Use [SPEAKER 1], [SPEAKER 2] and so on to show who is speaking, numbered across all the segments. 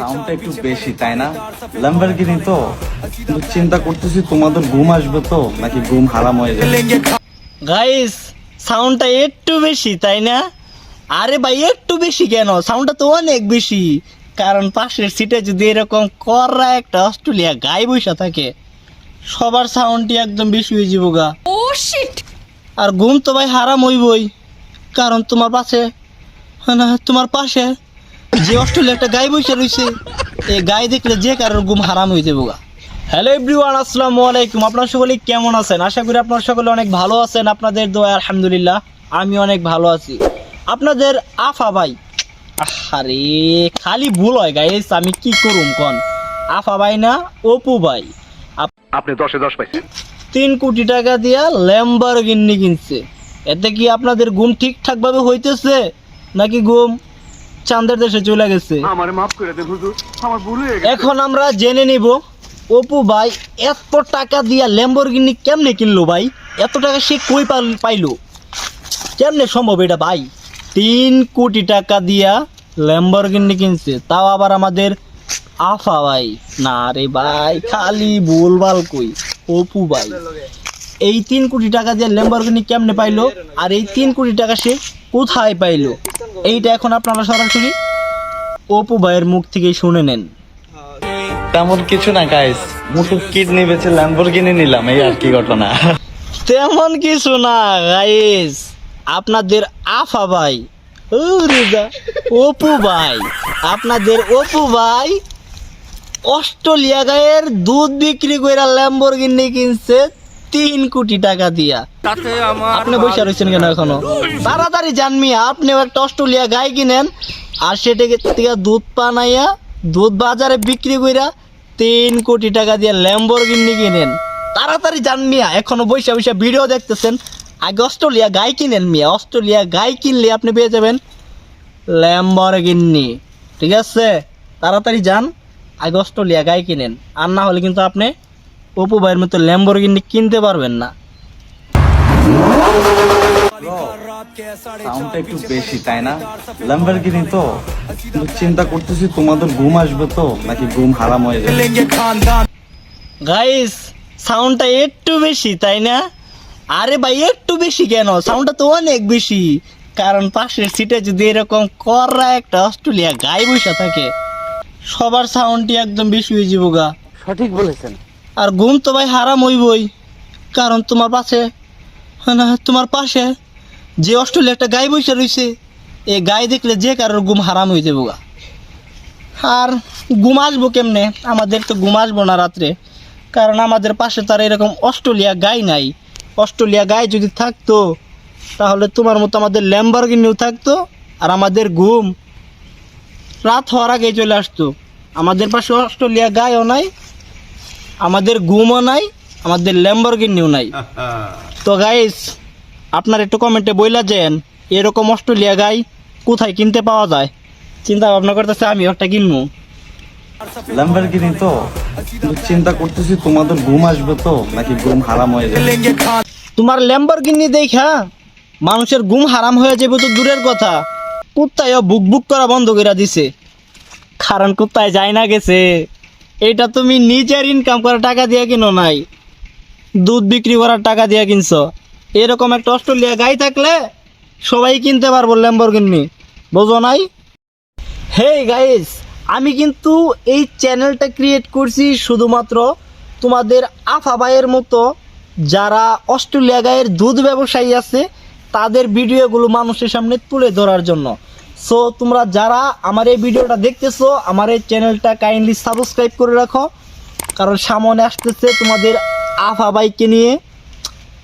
[SPEAKER 1] সাউন্ডটা একটু বেশি তাই না? ল্যাম্বরগিনি তো? চিন্তা করতেছি তোমাদের ঘুম আসবে তো নাকি ঘুম হারাম হয়ে যাবে?
[SPEAKER 2] গাইস সাউন্ডটা একটু বেশি তাই না? আরে ভাই একটু বেশি কেন? সাউন্ডটা তো অনেক বেশি। কারণ পাশের সিটে যদি এরকম কররা একটা অস্ট্রেলিয়া গায়ে বসে থাকে সবার সাউন্ডটি একদম বেশি হয়ে যাব গা। আর ঘুম তো ভাই হারাম হইবই। কারণ তোমার পাশে না তোমার পাশে যে অস্ট্রেলিয়া একটা গায়ে বসে রয়েছে এই গায়ে দেখলে যে কারোর ঘুম হারাম হয়ে যাব গা। হ্যালো এভরিওয়ান আসসালামু আলাইকুম। আপনারা সকলে কেমন আছেন? আশা করি আপনারা সকলে অনেক ভালো আছেন। আপনাদের দোয়া আলহামদুলিল্লাহ আমি অনেক ভালো আছি। আপনাদের আফা ভাই আরে খালি ভুল হয় গাইস আমি কি করুম কোন? আফা ভাই না অপু ভাই। আপ-
[SPEAKER 3] আপনি দশে দশ পাইছেন।
[SPEAKER 2] তিন কোটি টাকা দিয়া ল্যাম্বরগিনি কিনছে। এতে কি আপনাদের ঘুম ঠিকঠাক ভাবে হইতেছে? নাকি ঘুম? চাঁদের দেশে চলে গেছে। এখন আমরা জেনে নিব অপু ভাই এত টাকা দিয়া ল্যাম্বরগিনি কেমনে কিনলো ভাই? এত টাকা সে কই পাইলো? কেমনে সম্ভব এটা ভাই? তিন কোটি টাকা দিয়া ল্যাম্বরগিনি কিনছে তাও আবার আমাদের আফা ভাই। না রে ভাই খালি ভুলভাল কই অপু ভাই। এই তিন কোটি টাকা দিয়ে ল্যাম্বরগিনি কেমনে পাইলো? আর এই তিন কোটি টাকা সে কোথায় পাইলো? এইটা এখন আপনারা সরাসরি অপু ভাইয়ের মুখ থেকেই শুনে নেন।
[SPEAKER 1] তেমন কিছু না গাইস মুটু কিডনি বেচে ল্যাম্বরগিনি নিলাম এই আর কি ঘটনা।
[SPEAKER 2] তেমন কিছু না গাইস আপনাদের আফা ভাই অপু ভাই আপনাদের অপু ভাই অস্ট্রেলিয়া গায়ের দুধ বিক্রি করে ল্যাম্বরগিনি কিনছে তিন কোটি টাকা দিয়া। আপনি বসে রয়েছেন কেন এখনও? তাড়াতাড়ি জানমি আপনিও একটা অস্ট্রেলিয়া গাই কিনেন আর সেটাকে থেকে দুধ পানাইয়া দুধ বাজারে বিক্রি কইরা তিন কোটি টাকা দিয়ে ল্যাম্বরগিনি কিনেন। তাড়াতাড়ি যান মিয়া এখনও বৈশা বৈশা ভিডিও দেখতেছেন। আগে অস্ট্রেলিয়া গাই কিনেন মিয়া অস্ট্রেলিয়া গাই কিনলে আপনি পেয়ে যাবেন ল্যাম্বরগিনি ঠিক আছে? তাড়াতাড়ি যান আগে অস্ট্রেলিয়া গাই কিনেন। আর না হলে কিন্তু আপনি অপু ভাইয়ের মতো ল্যাম্বরগিনি কিনতে পারবেন না।
[SPEAKER 1] সাউন্ডটা একটু বেশি তাই না? ল্যাম্বরগিনি তো। চিন্তা করতেছি তোমাদের ঘুম আসবে তো? নাকি ঘুম হারাম হয়ে যাবে?
[SPEAKER 2] গাইস সাউন্ডটা একটু বেশি তাই না? আরে ভাই একটু বেশি কেন? সাউন্ডটা তো অনেক বেশি। কারণ পাশের সিটে যদি এরকম কররা একটা অস্ট্রেলিয়া গায়ে বসে থাকে সবার সাউন্ডটি একদম বেশি হয়ে যাব গা।
[SPEAKER 4] সঠিক বলেছেন।
[SPEAKER 2] আর ঘুম তো ভাই হারাম হইবই, কারণ তোমার পাশে না, তোমার পাশে যে অস্ট্রেলিয়া একটা গায়ে বসে রয়েছে এই গায়ে দেখলে যে কারোর ঘুম হারাম হয়ে যাব গা। আর ঘুম আসব কেমনে? আমাদের তো ঘুম আসব না রাত্রে, কারণ আমাদের পাশে তার এরকম অস্ট্রেলিয়া গাই নাই। অস্ট্রেলিয়া গায়ে যদি থাকতো, তাহলে তোমার মতো আমাদের ল্যাম্বরগিনিও থাকতো, আর আমাদের ঘুম রাত হওয়ার আগেই চলে আসতো। আমাদের পাশে অস্ট্রেলিয়া গায়ও নাই আমাদের গুমও নাই আমাদের ল্যাম্বরগিনিও নাই। তো গাইস আপনার একটু কমেন্টে বইলা যেন এরকম অস্ট্রেলিয়া গাই কোথায় কিনতে পাওয়া যায়? চিন্তা ভাবনা করতেছে আমি একটা কিনবো।
[SPEAKER 1] ল্যাম্বরগিনি তো? চিন্তা করতেছি তোমাদের ঘুম আসবে তো? নাকি ঘুম হারাম হয়ে যাবে?
[SPEAKER 2] তোমার ল্যাম্বরগিনি দেখা মানুষের ঘুম হারাম হয়ে যাবে তো দূরের কথা। কুত্তায়ও বুক বুক করা বন্ধ করে দিছে। কারণ কুত্তায় যায় না গেছে। এটা তুমি নিজের ইনকাম করা টাকা দিয়ে কিনো নাই। দুধ বিক্রি করার টাকা দিয়ে কিনছো। এরকম একটা অস্ট্রেলিয়া গাই থাকলে সবাই কিনতে পারব ল্যাম্বরগিনি বোঝো নাই? হেই গাইস আমি কিন্তু এই চ্যানেলটা ক্রিয়েট করছি শুধুমাত্র তোমাদের আফা ভাইয়ের মতো যারা অস্ট্রেলিয়া গায়ের দুধ ব্যবসায়ী আছে, তাদের ভিডিওগুলো মানুষের সামনে তুলে ধরার জন্য। সো তোমরা যারা আমার এই ভিডিওটা দেখতেছো, আমার এই চ্যানেলটা কাইন্ডলি সাবস্ক্রাইব করে রাখো। কারণ সামনে আসতেছে তোমাদের আফা বাইকে নিয়ে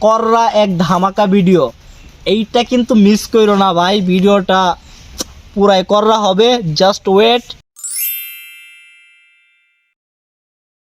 [SPEAKER 2] কররা এক ধামাকা ভিডিও এইটা কিন্তু মিস করো না ভাই, ভিডিওটা পুরাই কররা হবে। Just wait